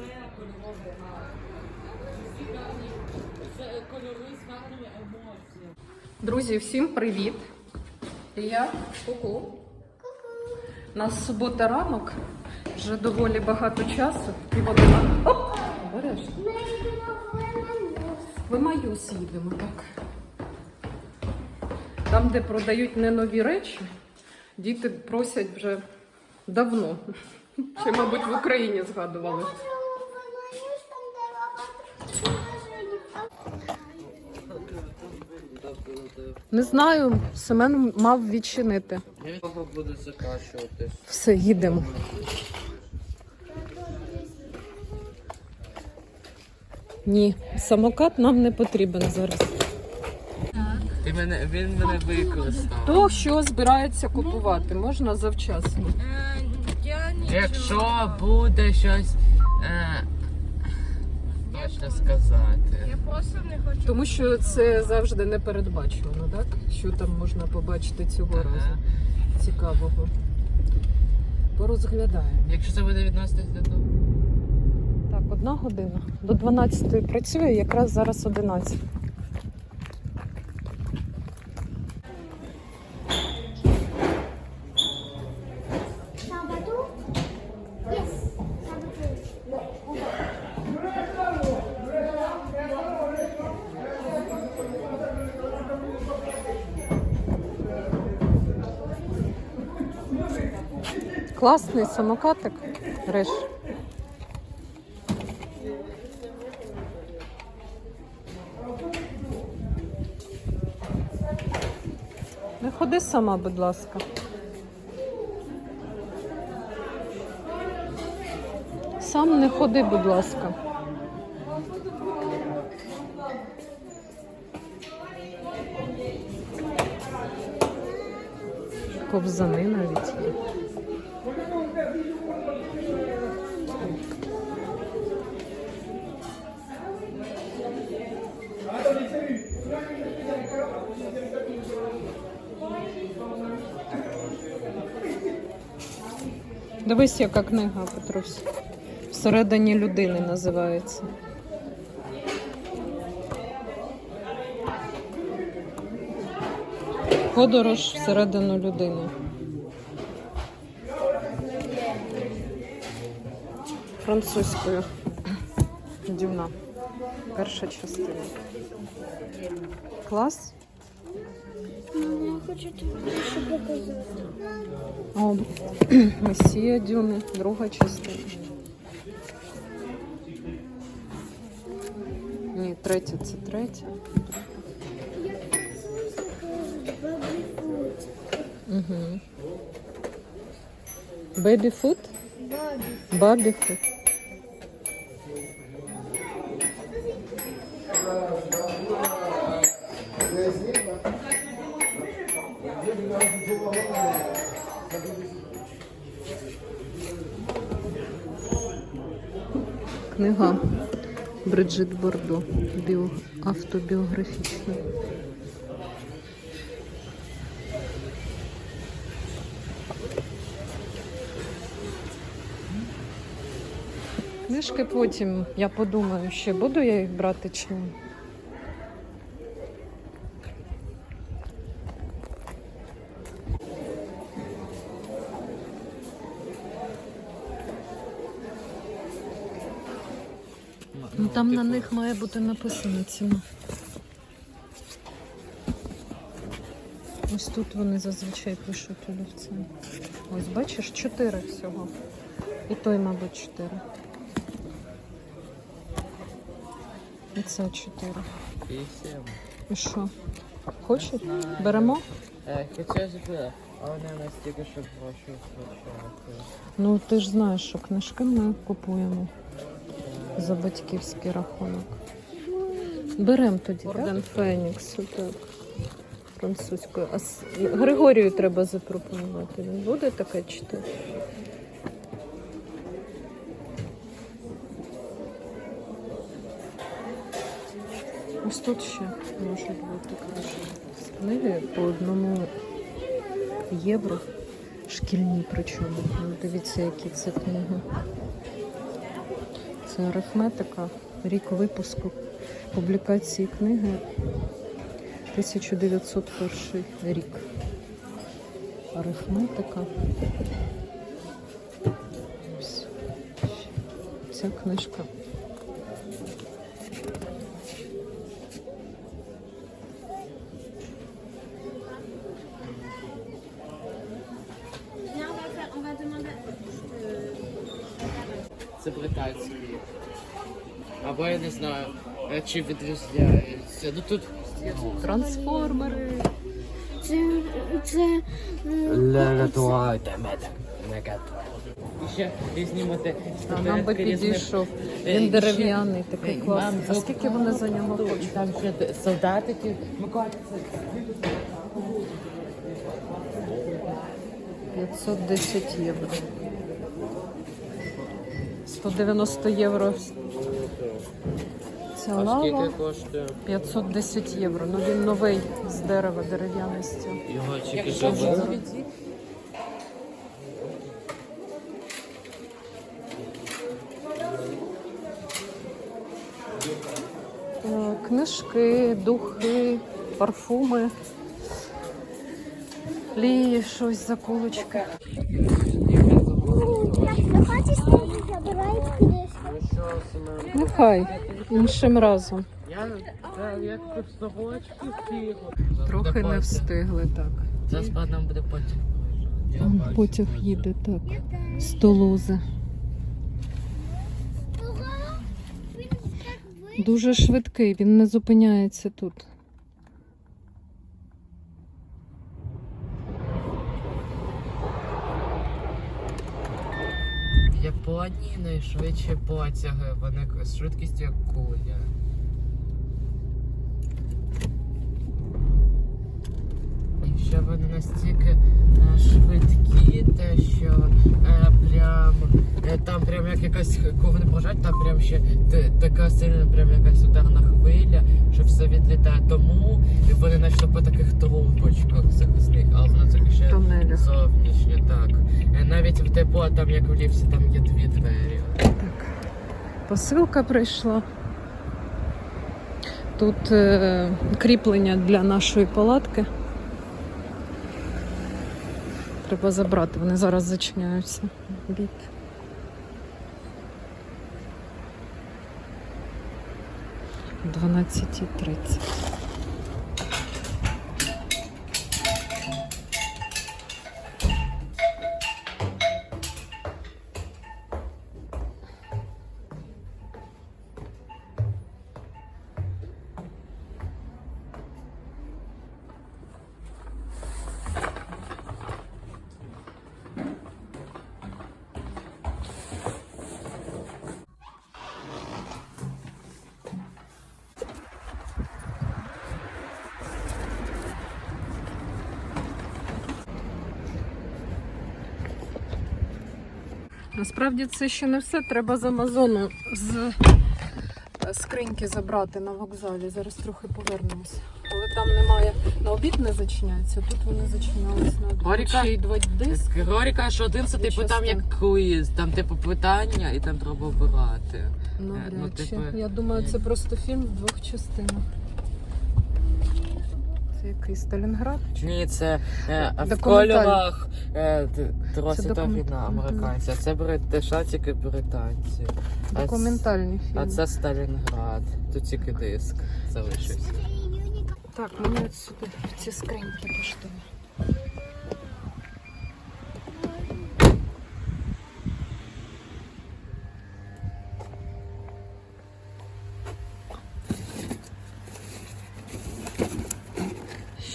Це кольоровий гар. Всі. Це кольори з гарними емоціями. Друзі, всім привіт! І я Ку-ку. У нас субота ранок, вже доволі багато часу. Пів одина. Оп! Йдемо в Лемонос. Їдемо, так. Там, де продають не нові речі, діти просять вже давно. Ще, мабуть, в Україні згадували. Можемо в Лемонос, там де багато магазинів. Не знаю, Семен мав відчинити. Я від того буду закачуватись. Все, їдемо. Ні, самокат нам не потрібен зараз. Ти мене, він мене використав. То, що збирається купувати, можна завчасно. Якщо буде щось е, точно сказати. Просто не хочу. Тому що це завжди не передбачено, так? Що там можна побачити цього разу цікавого. Порозглядаємо. Якщо це буде відноситись до того. Так, одна година. До 12 працює, якраз зараз 11. Класний самокатик. Реш. Не ходи сама, будь ласка. Сам не ходи, будь ласка. Ковзани навіть. Дивись, яка книга, Петрусь. Всередині людини називається. Подорож всередину людини. Французькою. Дюна. Перша частина. Клас. Хочу тобі ще показати. О, Месія Дюни, друга частина. Ні, третя це третя. Угу. Бебі фуд? Бабі. Бабі Книга Бриджит Бордо. Біо... Автобіографічна. Книжки потім, я подумаю, ще буду я їх брати чи ні. Ну, там на них має бути написано ціна. Ось тут вони зазвичай пишуть олівцем. Ось бачиш, чотири всього. І той, мабуть, чотири. І це чотири. Вісім. І що? Хочеш? Беремо? Е, хотілося б, а вони у нас тільки що гроші. Ну, ти ж знаєш, що книжки ми купуємо за батьківський рахунок. Беремо тоді. Орден Феніксу, так. Французькою. А с- Григорію треба запропонувати. Він буде таке читати? Ось тут ще можуть бути краще. Книги по одному євро. Шкільні причому. Ну, дивіться, які це книги. Це арифметика, рік випуску публікації книги 1901 рік. Арифметика. Ця книжка. Це британський. Або я не знаю, е, чи відрізняється. Ну тут. Трансформери. Це, це І ще різні моти. А нам би підійшов. Він дерев'яний, такий класний. А скільки вони за нього хочуть? там ще солдатики. Микола, це 510 євро. 190 євро. Ця А лава коштує? 510 євро. Ну він новий з дерева дерев'яний стіл. Його тільки що Е, Книжки, духи, парфуми. Лії, щось заколочки. хочеш. Ну хай, іншим разом. Трохи не встигли так. Зараз нам буде потяг. Вон Потяг їде так. Столози. Дуже швидкий, він не зупиняється тут. Японії найшвидші потяги, вони з швидкістю як куля. І ще вони настільки е, швидкі, те, що е, прям е, там прям як якась кого не бажать, там прям ще така сильна, прям якась ударна хвиля, що все відлітає. Тому вони наче по таких трубочках захисних, але воно захищає Тунелях. зовнішнє, так. Навіть в депо, там як в ліфті, там є дві двері. Так. Посилка прийшла. Тут е, кріплення для нашої палатки. Треба забрати, вони зараз зачиняються. Бік. Дванадцять тридцять. Насправді це ще не все. Треба з Амазону з е, скриньки забрати на вокзалі. Зараз трохи повернемося. Але там немає. На обід не зачиняється, тут вони зачинялись на обід. Горіка? Ще й два диски. Григорій каже, що один це Дві типу там як квіз, там типу питання і там треба обирати. Ну, Е, ну, чи. типу, Я думаю, це просто фільм в двох частинах. Це який Сталінград? Ні, це е, в кольорах е, д- Друга Це війна американця. це бритиша тільки британці. А Документальний фільм. А це Сталінград. Тут тільки диск залишився. Так, мені от сюди в ці скриньки поштові.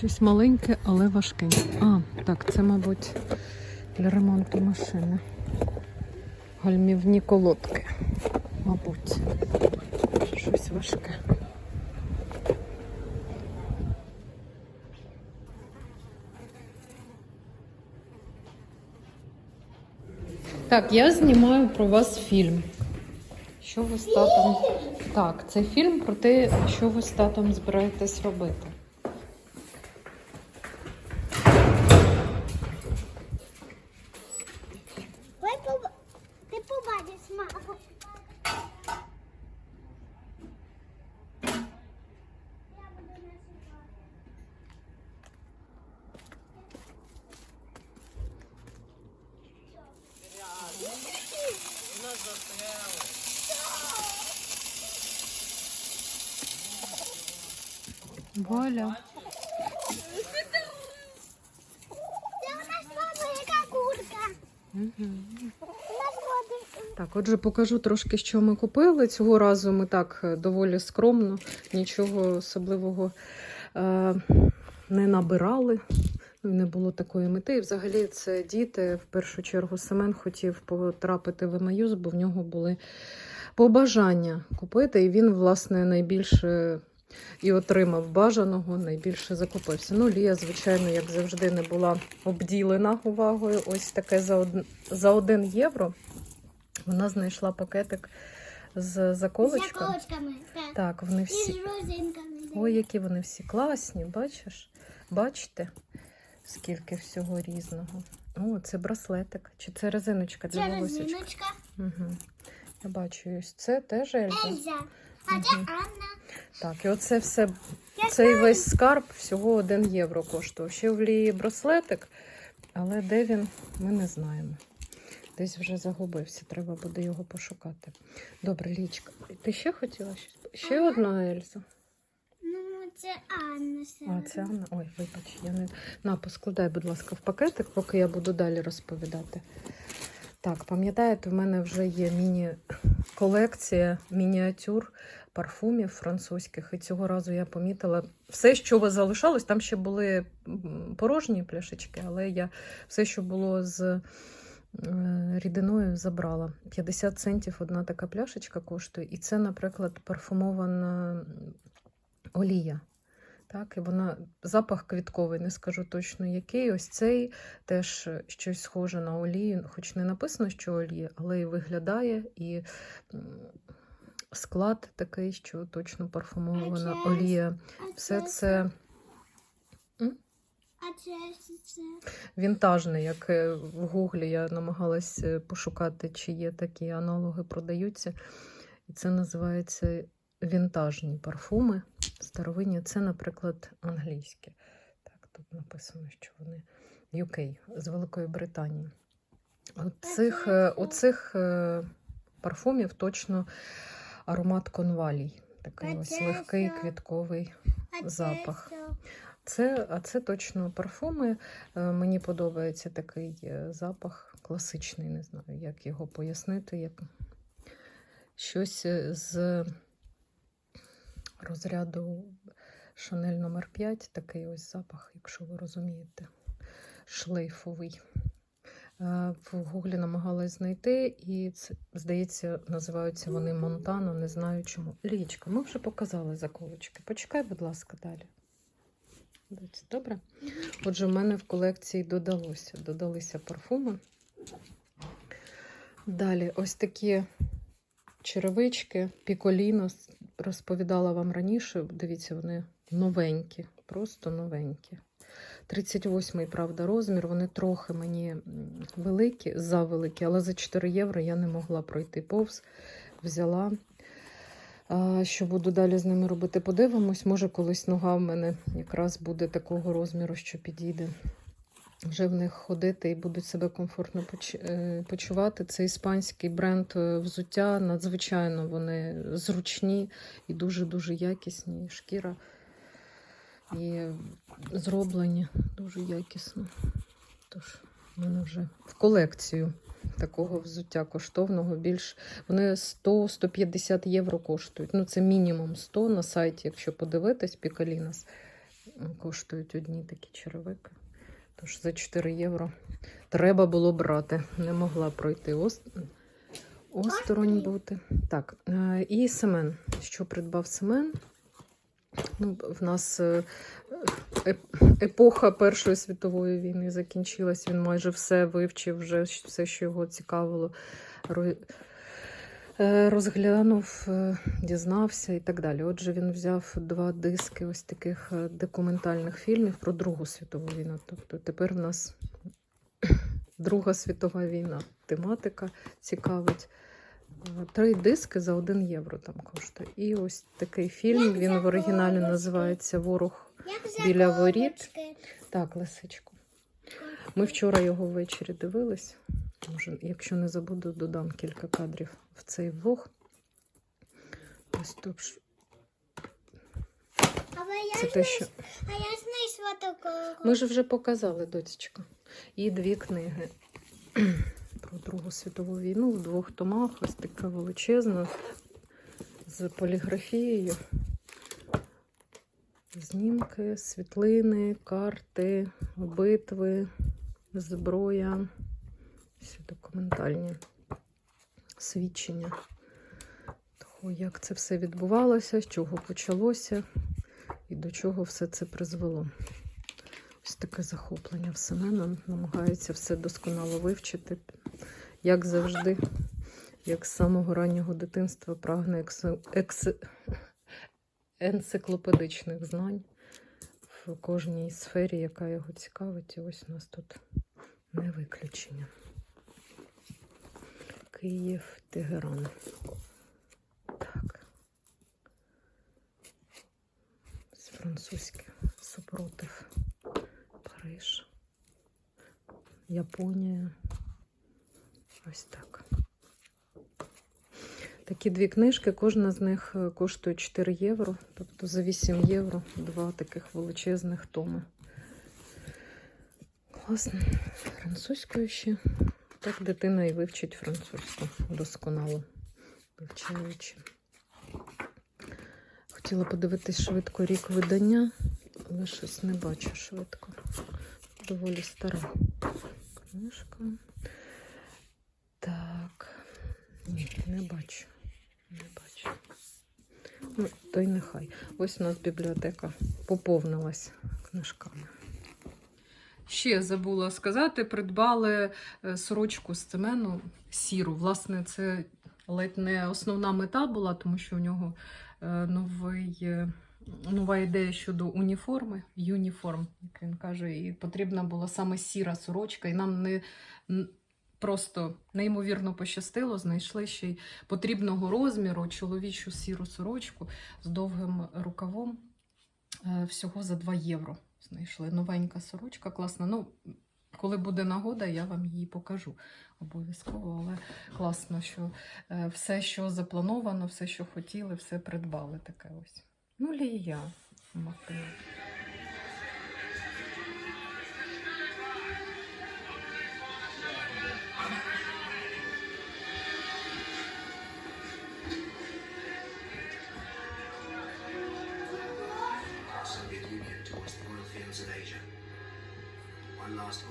Щось маленьке, але важкеньке. А, так, це, мабуть, для ремонту машини. Гальмівні колодки. Мабуть. Щось важке. Так, я знімаю про вас фільм. Що ви з татом? Так, це фільм про те, що ви з татом збираєтесь робити. Вона застряла. Валя. Це у нас мама яка курка. Так, отже, покажу трошки, що ми купили. Цього разу ми так е, доволі скромно, нічого особливого е, не набирали. Не було такої мети. І взагалі це діти. В першу чергу Семен хотів потрапити в Емаюз, бо в нього були побажання купити. І він, власне, найбільше і отримав бажаного, найбільше закупився. Ну, Лія, звичайно, як завжди, не була обділена увагою. Ось таке за, од... за 1 євро. Вона знайшла пакетик з заколочками. заколочками. Так. Так, вони І з розинками. Ой, які вони всі класні, бачиш? Бачите, скільки всього різного. О, це браслетик. Чи це резиночка для Це волосечка? розиночка. Угу. Я бачу, ось це теж Ельза. Ельза. А це Анна. Так, і оце все, Я цей весь скарб всього 1 євро коштував. Ще в Лії браслетик, але де він, ми не знаємо. Десь вже загубився, треба буде його пошукати. Добре, Лічка, ти ще хотіла щось? Ще Ага. одну Ельзу? Це Анна. А, це Анна. Ой, вибач, я не. На, поскладай, будь ласка, в пакетик, поки я буду далі розповідати. Так, пам'ятаєте, в мене вже є міні-колекція мініатюр парфумів французьких. І цього разу я помітила все, що залишалось. Там ще були порожні пляшечки, але я все, що було з е, рідиною, забрала. 50 центів одна така пляшечка коштує. І це, наприклад, парфумована олія. Так, і вона запах квітковий, не скажу точно який. Ось цей теж щось схоже на олію, хоч не написано, що олія, але і виглядає, і склад такий, що точно парфумована олія. Все це це. як е, в гуглі я намагалась е, пошукати, чи є такі аналоги, продаються. І це називається вінтажні парфуми. Старовинні. Це, наприклад, англійське. Так, тут написано, що вони UK з Великої Британії. Оцих, е, оцих е, парфумів точно аромат конвалій. Такий ось легкий квітковий. Запах. Це, а це точно парфуми. Е, Мені подобається такий е, запах класичний, не знаю, як його пояснити. Як... Щось е, з розряду Шанель номер 5 такий ось запах, якщо ви розумієте, шлейфовий. Е, В гуглі намагалась знайти, і це, здається, називаються вони Монтано, не знаю чому. Лічка, ми вже показали заколочки. Почекай, будь ласка, далі. Добре? Отже, в мене в колекції додалося. Додалися парфуми. Далі ось такі черевички, піколіно. Розповідала вам раніше. Дивіться, вони новенькі, просто новенькі. 38-й, правда, розмір. Вони трохи мені великі, завеликі, але за 4 євро я не могла пройти повз. Взяла. Що буду далі з ними робити? Подивимось. Може, колись нога в мене якраз буде такого розміру, що підійде. Вже в них ходити і будуть себе комфортно е, почувати. Це іспанський бренд е, взуття. Надзвичайно вони зручні і дуже-дуже якісні. Шкіра і зроблені дуже якісно. Тож, в мене вже в колекцію такого взуття коштовного більш. Вони 100-150 євро коштують. Ну, це мінімум 100 на сайті, якщо подивитись, Пікалінас коштують одні такі черевики. Тож за 4 євро треба було брати. Не могла пройти ост... осторонь бути. Так, е, і Семен. Що придбав Семен? Ну, в нас е, епоха Першої світової війни закінчилась. Він майже все вивчив, вже все, що його цікавило, е, розглянув, е, дізнався і так далі. Отже, він взяв два диски ось таких е, документальних фільмів про Другу світову війну. Тобто тепер в нас Друга світова війна. Тематика цікавить. Е, Три диски за 1 євро там коштує. І ось такий фільм. Він в оригіналі називається Ворог Біля заколочки. Так, лисичку. Ми вчора його ввечері дивились. Може, якщо не забуду, додам кілька кадрів в цей влог. Ось тут Але я, це те, що а я знайшла такого. ми ж вже показали, доцічка. І дві книги про Другу світову війну в двох томах. Ось така величезна з поліграфією. Знімки, світлини, карти, битви, зброя, всі документальні свідчення того, як це все відбувалося, з чого почалося і до чого все це призвело. Ось таке захоплення в Семена. Намагається все досконало вивчити, як завжди, як з самого раннього дитинства прагне екс... екс... енциклопедичних знань в кожній сфері, яка його цікавить. І ось у нас тут не виключення. Київ, Тегеран. Так. З французьке супротив. Париж. Японія. Ось так. Такі дві книжки, кожна з них е, коштує 4 євро, тобто за 8 євро два таких величезних томи. Класно. Французькою ще. Так дитина і вивчить французьку досконало, вивчаючи. Хотіла подивитись швидко рік видання, але щось не бачу швидко. Доволі стара книжка. Так. Ні, не бачу. Не бачу. Ну, то й нехай. Ось у нас бібліотека поповнилась книжками. Ще забула сказати, придбали е, сорочку з цемену сіру. Власне, це ледь не основна мета була, тому що у нього е, новий, е, нова ідея щодо уніформи, юніформ, як він каже, і потрібна була саме сіра сорочка, і нам не просто неймовірно пощастило, знайшли ще й потрібного розміру чоловічу сіру сорочку з довгим рукавом всього за 2 євро. Знайшли новенька сорочка, класна. Ну, коли буде нагода, я вам її покажу обов'язково. Але класно, що е, все, що заплановано, все, що хотіли, все придбали. Таке ось. Ну, Лія.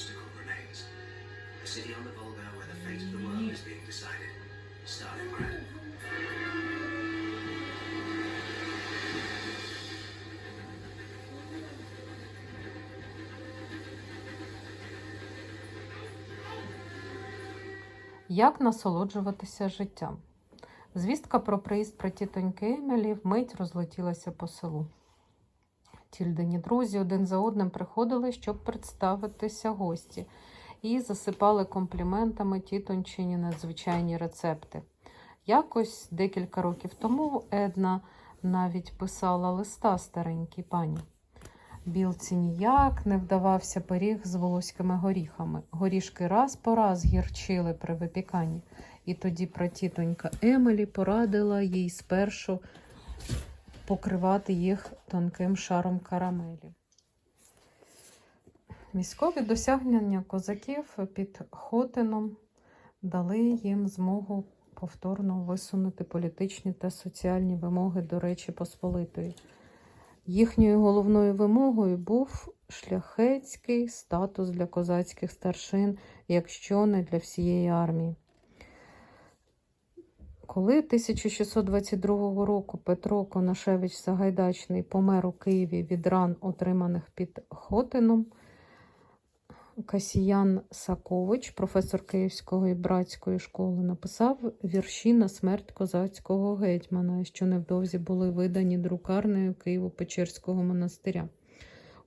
Obstacle remains. A city on the Volga where the fate of the world is being decided. Stalingrad. Як насолоджуватися життям? Звістка про приїзд пратітоньки Емілі вмить розлетілася по селу. Тільдені друзі один за одним приходили, щоб представитися гості, і засипали компліментами тітончині надзвичайні рецепти. Якось декілька років тому Една навіть писала листа старенькій пані. Білці ніяк не вдавався пиріг з волоськими горіхами. Горішки раз по раз гірчили при випіканні. І тоді пратітонька Емелі порадила їй спершу покривати їх тонким шаром карамелі. Військові досягнення козаків під Хотином дали їм змогу повторно висунути політичні та соціальні вимоги до Речі Посполитої. Їхньою головною вимогою був шляхетський статус для козацьких старшин, якщо не для всієї армії. Коли 1622 року Петро Конашевич Сагайдачний помер у Києві від ран, отриманих під Хотином, Касіян Сакович, професор Київської братської школи, написав вірші на смерть козацького гетьмана, що невдовзі були видані друкарнею Києво-Печерського монастиря.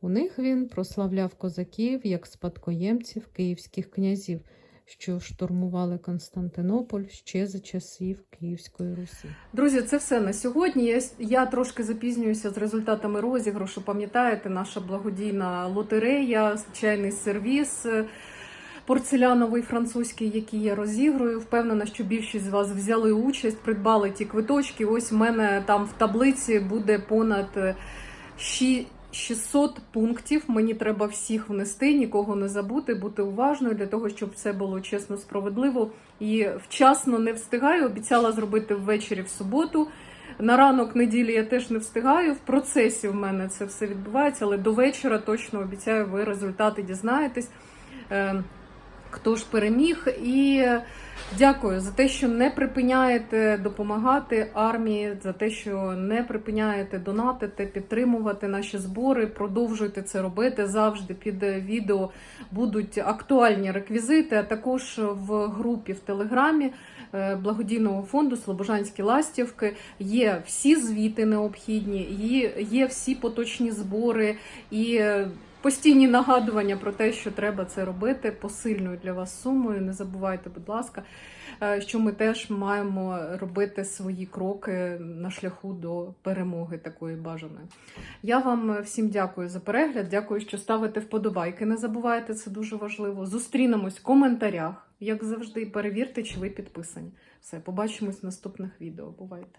У них він прославляв козаків як спадкоємців київських князів, що штурмували Константинополь ще за часів Київської Русі. Друзі, це все на сьогодні. Я, я трошки запізнююся з результатами розіграшу. Пам'ятаєте, наша благодійна лотерея, чайний сервіс. порцеляновий французький, який я розігрую. Впевнена, що більшість з вас взяли участь, придбали ті квиточки. Ось в мене там в таблиці буде понад е, ші- 600 пунктів. Мені треба всіх внести, нікого не забути, бути уважною для того, щоб все було чесно, справедливо і вчасно не встигаю. Обіцяла зробити ввечері в суботу. На ранок неділі я теж не встигаю. В процесі в мене це все відбувається, але до вечора точно обіцяю, ви результати дізнаєтесь. Е, Хто ж переміг? І дякую за те, що не припиняєте допомагати армії, за те, що не припиняєте донатити, підтримувати наші збори. Продовжуйте це робити завжди. Під відео будуть актуальні реквізити, а також в групі в Телеграмі е, благодійного фонду Слобожанські ластівки є всі звіти необхідні, є, всі поточні збори і. Постійні нагадування про те, що треба це робити посильною для вас сумою. Не забувайте, будь ласка, е, що ми теж маємо робити свої кроки на шляху до перемоги такої бажаної. Я вам всім дякую за перегляд. Дякую, що ставите вподобайки. Не забувайте, це дуже важливо. Зустрінемось в коментарях, як завжди. Перевірте, чи ви підписані. Все, побачимось в наступних відео. Бувайте!